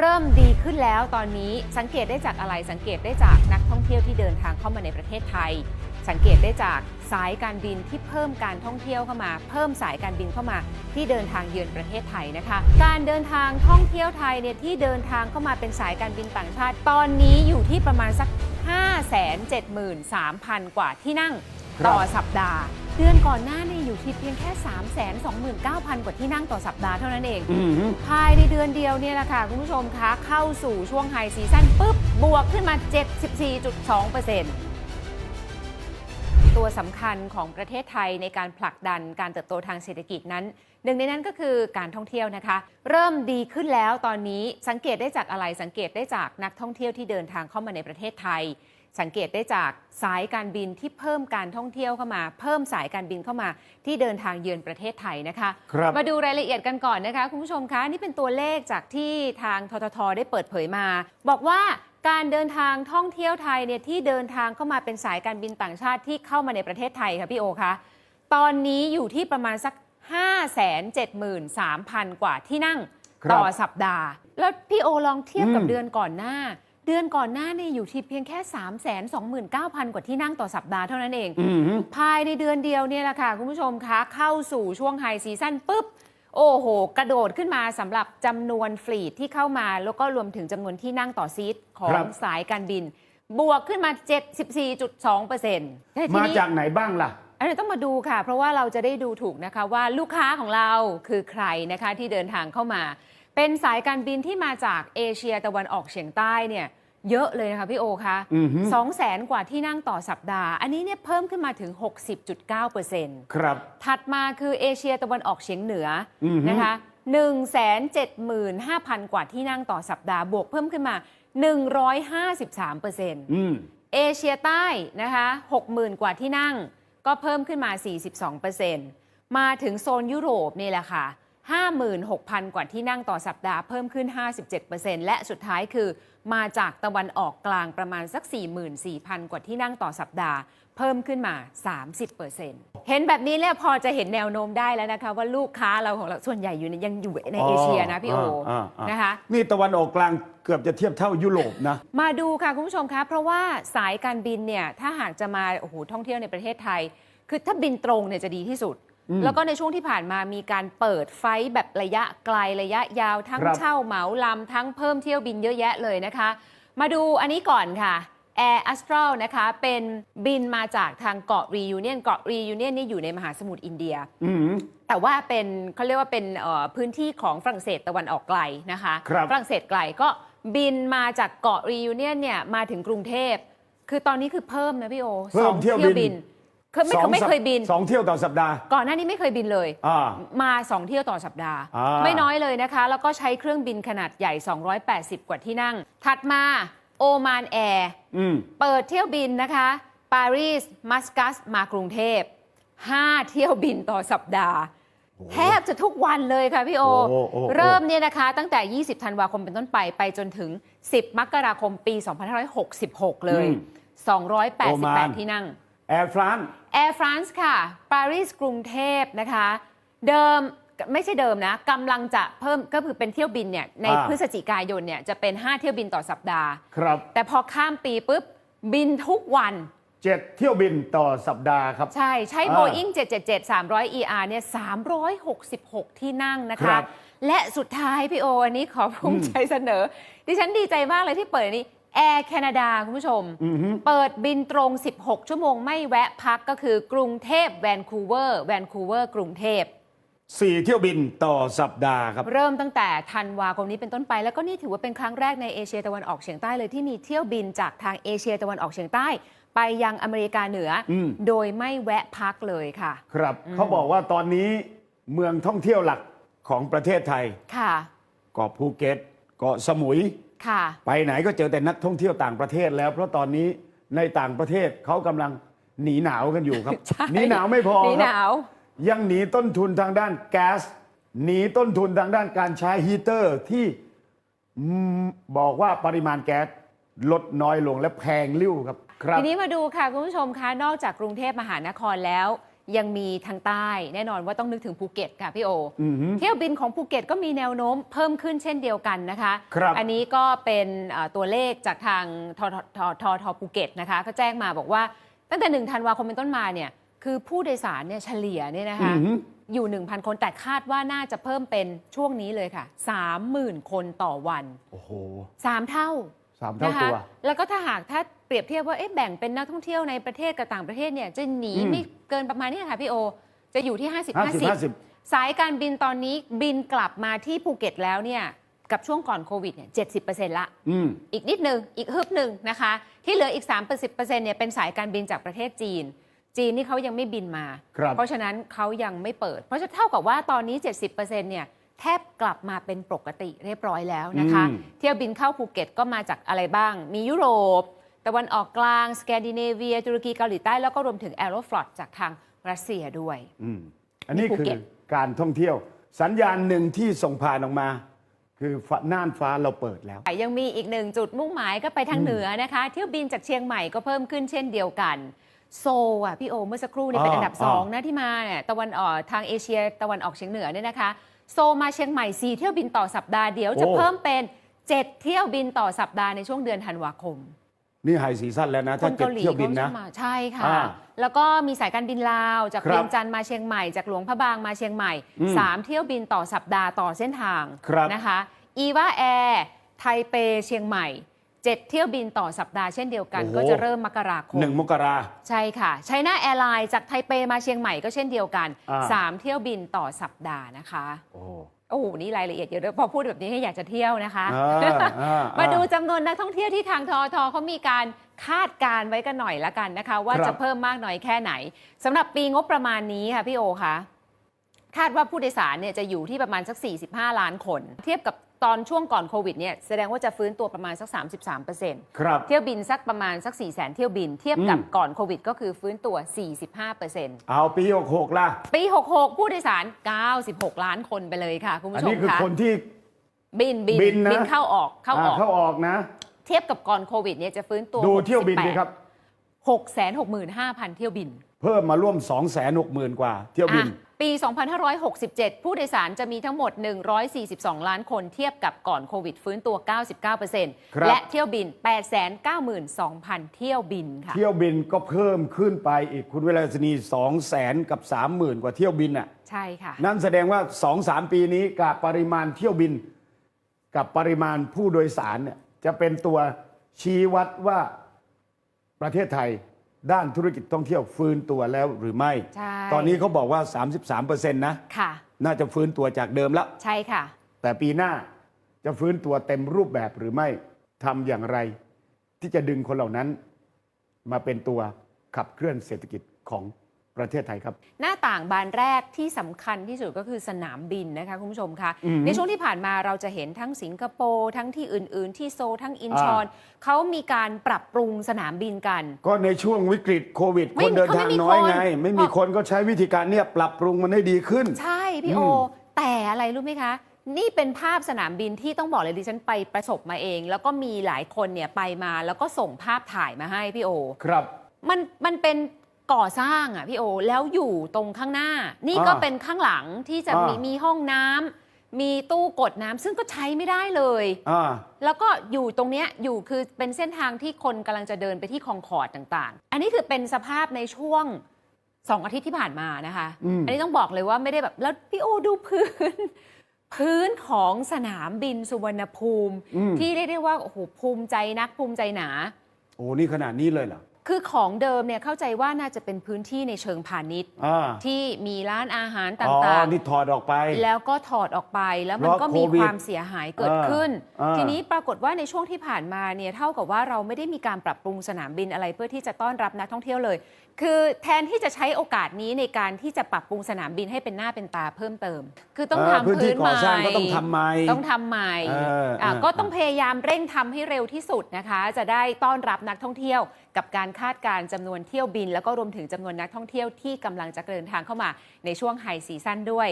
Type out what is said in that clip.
เริ่มดีขึ้นแล้วตอนนี้สังเกตได้จากอะไรสังเกตได้จากนักท่องเที่ยวที่เดินทางเข้ามาในประเทศไทย สังเกตได้จากสายการบินที่เพิ่มการท่องเที่ยวเข้ามา เพิ่มสายการบินเข้ามาที่เดินทางเยือนประเทศไทยนะคะ การเดินทางท่องเที่ยวไทยเนี่ยที่เดินทางเข้ามาเป็นสายการบินต่างชาติ ตอนนี้อยู่ที่ประมาณสัก 573,000 กว่าที่นั่ง ต่อสัปดาห์ เดือนก่อนหน้านี่อยู่ที่เพียงแค่ 329,000 กว่าที่นั่งต่อสัปดาห์เท่านั้นเองอืมภายในเดือนเดียวเนี่ยแหละค่ะ คุณผู้ชมคะเข้าสู่ช่วงไฮซีซั่นปุ๊บบวกขึ้นมา 74.2%ตัวสำคัญของประเทศไทยในการผลักดันการเติบโตทางเศรษฐกิจนั้น หนึ่งในนั้นก็คือการท่องเที่ยวนะคะ เริ่มดีขึ้นแล้วตอนนี้สังเกตได้จากอะไรสังเกตได้จากนักท่องเที่ยวที่เดินทางเข้ามาในประเทศไทย สังเกตได้จากสายการบินที่เพิ่มการท่องเที่ยวเข้ามา เพิ่มสายการบินเข้ามาที่เดินทางเยือนประเทศไทยนะคะครับมาดูรายละเอียดกันก่อนนะคะ คุณผู้ชมคะนี่เป็นตัวเลขจากที่ทางทททได้เปิดเผยมา บอกว่าการเดินทางท่องเที่ยวไทยเนี่ยที่เดินทางเข้ามาเป็นสายการบินต่างชาติที่เข้ามาในประเทศไทยค่ะพี่โอคะตอนนี้อยู่ที่ประมาณสัก 573,000 กว่าที่นั่งครับต่อสัปดาห์ แล้วพี่โอลองเทียบกับอืมเดือนก่อนหน้า เดือนก่อนหน้านี่อยู่ที่เพียงแค่ 329,000 กว่าที่นั่งต่อสัปดาห์เท่านั้นเองอืมภายในเดือนเดียวเนี่ยแหละค่ะ คุณผู้ชมคะ เข้าสู่ช่วงไฮซีซั่นปุ๊บ โอ้โห กระโดดขึ้นมาสำหรับจำนวนฟลีดที่เข้ามา แล้วก็รวมถึงจำนวนที่นั่งต่อซีทของครับสายการบิน บวกขึ้นมา 74.2%เปอร์เซ็นต์มาจากไหนบ้างล่ะอันนี้ต้องมาดูค่ะ เพราะว่าเราจะได้ดูถูกนะคะว่าลูกค้าของเราคือใครนะคะที่เดินทางเข้ามา เป็นสายการบินที่มาจากเอเชียตะวันออกเฉียงใต้เนี่ยเยอะเลยนะคะพี่โอคะอือฮึสองแสนกว่าที่นั่งต่อสัปดาห์ อันนี้เนี่ยเพิ่มขึ้นมาถึง 60.9%ครับ ถัดมาคือเอเชียตะวันออกเฉียงเหนือออฮึนะคะ175,000 กว่าที่นั่งต่อสัปดาห์ บวกเพิ่มขึ้นมา 153%อืมเอเชียใต้นะคะ60,000 กว่าที่นั่ง ก็เพิ่มขึ้นมา 42%มาถึงโซนยุโรปนี่แหละค่ะ 56,000 กว่าที่นั่งต่อสัปดาห์เพิ่มขึ้น 57%และสุดท้ายคือ มาจากตะวันออกกลางประมาณสัก 44,000 กว่าที่นั่งต่อสัปดาห์ เพิ่มขึ้นมา 30%เห็นแบบนี้แล้วพอจะเห็นแนวโน้มได้แล้วนะคะ ว่าลูกค้าเราของเราส่วนใหญ่อยู่ในยังอยู่ในเอเชียนะพี่โออ่าอ่านะคะ นี่ตะวันออกกลางเกือบจะเทียบเท่ายุโรปนะ มาดูค่ะคุณผู้ชมคะเพราะว่าสายการบินเนี่ยถ้าหากจะมาโอ้โหท่องเที่ยวในประเทศไทย คือถ้าบินตรงเนี่ยจะดีที่สุดอืม แล้วก็ในช่วงที่ผ่านมามีการเปิดไฟล์แบบระยะไกลระยะยาวทั้งครับเช่าเหมาลำทั้งเพิ่มเที่ยวบินเยอะแยะเลยนะคะ มาดูอันนี้ก่อนค่ะ Air Astral นะคะ เป็นบินมาจากทางเกาะ Reunion เกาะ Reunion นี่อยู่ในมหาสมุทรอินเดียอืมแต่ว่าเป็นเขาเรียกว่าเป็นเอ่อพื้นที่ของฝรั่งเศสตะวันออกไกลนะคะครับฝรั่งเศสไกลก็บินมาจากเกาะรียูเนียนเนี่ยมาถึงกรุงเทพ คือตอนนี้คือเพิ่มนะพี่โอเพิ่สมองเที่ยวบิน คือไม่สองไม่เคยบิน สองเที่ยวต่อสัปดาห์ ก่อนหน้านี้ไม่เคยบินเลย อ่า มาสองเที่ยวต่อสัปดาห์ อ่า ไม่น้อยเลยนะคะ แล้วก็ใช้เครื่องบินขนาดใหญ่ 280 กว่าที่นั่ง ถัดมาโอมานแอร์ อืม เปิดเที่ยวบินนะคะ ปารีส มัสกัส มากรุงเทพ 5 เที่ยวบินต่อสัปดาห์ แทบจะทุกวันเลยค่ะพี่โอ โอ้โอ้โอ้ เริ่มเนี่ยนะคะ ตั้งแต่ 20 ธันวาคมเป็นต้นไป ไปจนถึง 10 มกราคมปี 2566 เลย288 ที่นั่ง แอร์ฟราน Air France ค่ะ ปารีสกรุงเทพนะคะ เดิมไม่ใช่เดิมนะกำลังจะเพิ่มก็คือเป็นเที่ยวบินเนี่ยในอ่าพฤศจิกายนเนี่ยจะเป็น 5 เที่ยวบินต่อสัปดาห์ ครับ แต่พอข้ามปีปุ๊บบินทุกวันเจ็ดเที่ยวบินต่อสัปดาห์ครับ ใช่ใช้อ่า Boeing 777 300 ER เนี่ย366 ที่นั่งนะครัคะบและสุดท้ายพี่โออันนี้ขอภูมิใจเสนอ ดิฉันดีใจมากเลยที่เปิด อันนี้ Air Canada คุณผู้ชมอือฮึเปิดบินตรง 16 ชั่วโมงไม่แวะพักก็คือกรุงเทพแวนคูเวอร์แวนคูเวอร์กรุงเทพสี่เที่ยวบินต่อสัปดาห์ครับ เริ่มตั้งแต่ธันวาคมนี้เป็นต้นไป แล้วก็นี่ถือว่าเป็นครั้งแรกในเอเชียตะวันออกเฉียงใต้เลยที่มีเที่ยวบินจากทางเอเชียตะวันออกเฉียงใต้ ไปยังอเมริกาเหนืออมโดยไม่แวะพักเลยค่ะ ครับเขาบอกว่าตอนนี้เมืองท่องเที่ยวหลักของประเทศไทยค่ะเกาะภูเก็ต เกาะสมุย ค่ะ ไปไหนก็เจอแต่นักท่องเที่ยวต่างประเทศแล้ว เพราะตอนนี้ในต่างประเทศเขากำลังหนีหนาวกันอยู่ครับ ใช่หนีหนาวไม่พอหนีคหรับนาวยังหนีต้นทุนทางด้านแก๊สหนีต้นทุนทางด้านการใช้ฮีเตอร์ที่อืมบอกว่าปริมาณแก๊สลดน้อยลงและแพงริ้วครับครับ ทีนี้มาดูค่ะ คุณผู้ชมคะ นอกจากกรุงเทพมหานครแล้ว ยังมีทางใต้แน่นอนว่าต้องนึกถึงภูเก็ตค่ะพี่โออือหือเที่ยวบินของภูเก็ตก็มีแนวโน้มเพิ่มขึ้นเช่นเดียวกันนะคะครับอันนี้ก็เป็นเอ่อตัวเลขจากทางทททททภูเก็ตนะคะก็แจ้งมาบอกว่าตั้งแต่1ธันวาคมเป็นต้นมาเนี่ยคือผู้โดยสารเนี่ยเฉลี่ยเนี่ยนะคะอือหืออยู่ 1,000 คนแต่คาดว่าน่าจะเพิ่มเป็นช่วงนี้เลยค่ะ 30,000 คนต่อวัน โอ้โห3เท่าสามเท่านะคะตัว แล้วก็ถ้าหากถ้า เปรียบเทียบว่าเอ๊ะแบ่งเป็นนักท่องเที่ยวในประเทศกับต่างประเทศเนี่ยจะหนีอืม ไม่เกินประมาณเนี้ค่ะพี่โอ จะอยู่ที่ 50 50 50 50 สายการบินตอนนี้บินกลับมาที่ภูเก็ตแล้วเนี่ยกับช่วงก่อนโควิดเนี่ย70%ละ อืม อีกนิดหนึ่งอีกฮึบหนึ่งนะคะ ที่เหลืออีก 3-10%เนี่ยเป็นสายการบินจากประเทศจีน จีนนี่เขายังไม่บินมา ครับ เพราะฉะนั้นเขายังไม่เปิด เพราะฉะนั้นเท่ากับว่าตอนนี้ 70%เนี่ยแทบกลับมาเป็นปกติเรียบร้อยแล้วนะคะ อืม เที่ยวบินเข้าภูเก็ตก็มาจากอะไรบ้าง มียุโรป ตะวันออกกลาง สแกนดิเนเวีย ตุรกีเกาหลีใต้ แล้วก็รวมถึงแอโรฟลอตจากทางรัสเซียด้วยอืมอันนี้ภูคือเก็ตการท่องเที่ยว สัญญาณหนึ่งที่ส่งผ่านออกมา คือฟ้าน่านฟ้าเราเปิดแล้ว ยังมีอีกหนึ่งจุดมุ่งหมายก็ไปทางเหนือนะคะ เที่ยวบินจากเชียงใหม่ก็เพิ่มขึ้นเช่นเดียวกันโซลอะพี่โอเมื่อสักครู่นี่เป็นอ่าอันดับอ่าสองนะที่มาเนี่ยตะวันออกทางเอเชียตะวันออกเฉียงเหนือเนี่ยนะคะ โซลมาเชียงใหม่4เที่ยวบินต่อสัปดาห์เดี๋ยวจะเพิ่มเป็น 7 เที่ยวบินต่อสัปดาห์ในช่วงเดือนธันวาคม นี่ไฮซีซั่นแล้วนะ คถ้านเจ็ดเกาหลีเที่ยวบินเขานะจะมาใช่ค่ะ อ่าแล้วก็มีสายการบินลาวจากครับเวียงจันทร์มาเชียงใหม่จากหลวงพระบางมาเชียงใหม่อืม3เที่ยวบินต่อสัปดาห์ต่อเส้นทางครับนะคะอีวาแอร์ไทเปเชียงใหม่7เที่ยวบินต่อสัปดาห์เช่นเดียวกัน โอ้โห ก็จะเริ่มมกราคม หนึ่งมกรา ใช่ค่ะไชน่าแอร์ไลน์จากไทเปมาเชียงใหม่ก็เช่นเดียวกันอ่า3เที่ยวบินต่อสัปดาห์นะคะ โอ้ โอ้โหนี่รายละเอียดเยอะด้วยพอพูดแบบนี้ให้อยากจะเที่ยวนะคะอ่าอ่ามาดูอ่จำนวนนักท่องเที่ยวที่ทางทอทเขามีการคาดการณ์ไว้กันหน่อยละกันนะคะ ว่าครับจะเพิ่มมากน้อยแค่ไหนสำหรับปีงบประมาณนี้ค่ะพี่โอคะคาดว่าผู้โดยสารเนี่ยจะอยู่ที่ประมาณสัก 45 ล้านคน เทียบกับ ตอนช่วงก่อนโควิดเนี่ยแสดงว่าจะฟื้นตัวประมาณสัก 33%ครับ เที่ยวบินสักประมาณสัก 4 0 0 0 0 0เที่ยวบินเทียบกับอืมก่อนโควิด ก็คือฟื้นตัว 45%เอาปีหกหกล่ะ ปี 66 ผู้โดยสาร 96 ล้านคนไปเลยค่ะ คุณอันผู้ชมนี้คือคะคนที่บินบินบินนะ บินเข้าออกเข้าออกเข้าออกนะ เทียบกับก่อนโควิดเนี่ยจะฟื้นตัวดูเที่ยวบินดีครับ 665,000 เที่ยวบิน เพิ่มมาร่วม 2 6 0 0 0 0 กว่า เที่ยวบิน อะ ปี 2567 ผู้โดยสารจะมีทั้งหมด 142 ล้านคนเทียบกับก่อนโควิดฟื้นตัวครับ99%และเที่ยวบิน 892,000 เที่ยวบินค่ะ เที่ยวบินก็เพิ่มขึ้นไปอีกคุณเวลาสนี2 0 0แสนกับ 30,000 กว่าเที่ยวบินอะ ใช่ค่ะ นั่นแสดงว่า 2-3 ปีนี้กับปริมาณเที่ยวบิน กับปริมาณผู้โดยสารเนี่ยจะเป็นตัวชี้วัดว่าประเทศไทย ด้านธุรกิจท่องเที่ยวฟื้นตัวแล้วหรือไม่ ใช่ ตอนนี้เขาบอกว่า 33%นะ ค่ะ น่าจะฟื้นตัวจากเดิมแล้ว ใช่ค่ะ แต่ปีหน้าจะฟื้นตัวเต็มรูปแบบหรือไม่ทำอย่างไร ที่จะดึงคนเหล่านั้น มาเป็นตัวขับเคลื่อนเศรษฐกิจของ ประเทศไทยครับ หน้าต่างบานแรกที่สำคัญที่สุดก็คือสนามบินนะคะคุณผู้ชมคะอืมในช่วงที่ผ่านมาเราจะเห็นทั้งสิงคโปร์ทั้งที่อื่น ๆ ที่โซลทั้งอินชอนเขามีการปรับปรุงสนามบินกัน ก็ในช่วงวิกฤตโควิดไม่คนเดินทางน้อยเขาไม่มีคนไง ไม่มีคนก็ใช้วิธีการเนี่ยปรับปรุงมันให้ดีขึ้น ใช่พี่อืมโอ แต่อะไรรู้ไหมคะนี่เป็นภาพสนามบินที่ต้องบอกเลยดิฉันไปประสบมาเอง แล้วก็มีหลายคนเนี่ยไปมาแล้วก็ส่งภาพถ่ายมาให้พี่โอ ครับ มันมันเป็น ก่อสร้างอะพี่โอ แล้วอยู่ตรงข้างหน้า นี่ก็อ่าเป็นข้างหลังที่จะมีอ่ามี มีห้องน้ำมีตู้กดน้ำซึ่งก็ใช้ไม่ได้เลย อ่า แล้วก็อยู่ตรงเนี้ยอยู่คือเป็นเส้นทางที่คนกำลังจะเดินไปที่คลองคอร์ดต่างๆ อันนี้คือเป็นสภาพในช่วงสองอาทิตย์ที่ผ่านมานะคะอืม นนี้ต้องบอกเลยว่าไม่ได้แบบแล้วพี่โอดูพื้น พื้นของสนามบินสุวรรณภูมิ อืมที่เรียกได้ว่าโอ้โหภูมิใจนักภูมิใจหนา โอ้นี่ขนาดนี้เลยเหรอ คือของเดิมเนี่ยเข้าใจว่าน่าจะเป็นพื้นที่ในเชิงพาณิชย์ อ่า ที่มีร้านอาหารตอ๋อ่างนี่ถอดออกไป ๆ แล้วก็ถอดออกไปแล้วมันเพราะก็มีโควิดความเสียหายเกิดขึ้นอ่า ทีนี้ปรากฏว่าในช่วงที่ผ่านมาเนี่ยเท่ากับว่าเราไม่ได้มีการปรับปรุงสนามบินอะไรเพื่อที่จะต้อนรับนักท่องเที่ยวเลย คือแทนที่จะใช้โอกาสนี้ในการที่จะปรับปรุงสนามบินให้เป็นหน้าเป็นตาเพิ่มเติม คือต้องเทำพื้นที่พื้นใหก่อม่สร้างก็ต้องทำใหม่ต้องทำใหม่เอออะเออ ก็ต้อง พยายามเร่งทำให้เร็วที่สุดนะคะ จะได้ต้อนรับนักท่องเที่ยว กับการคาดการณ์จำนวนเที่ยวบิน แล้วก็รวมถึงจำนวนนักท่องเที่ยวที่กำลังจะเดินทางเข้ามาในช่วงไฮซีซั่นด้วย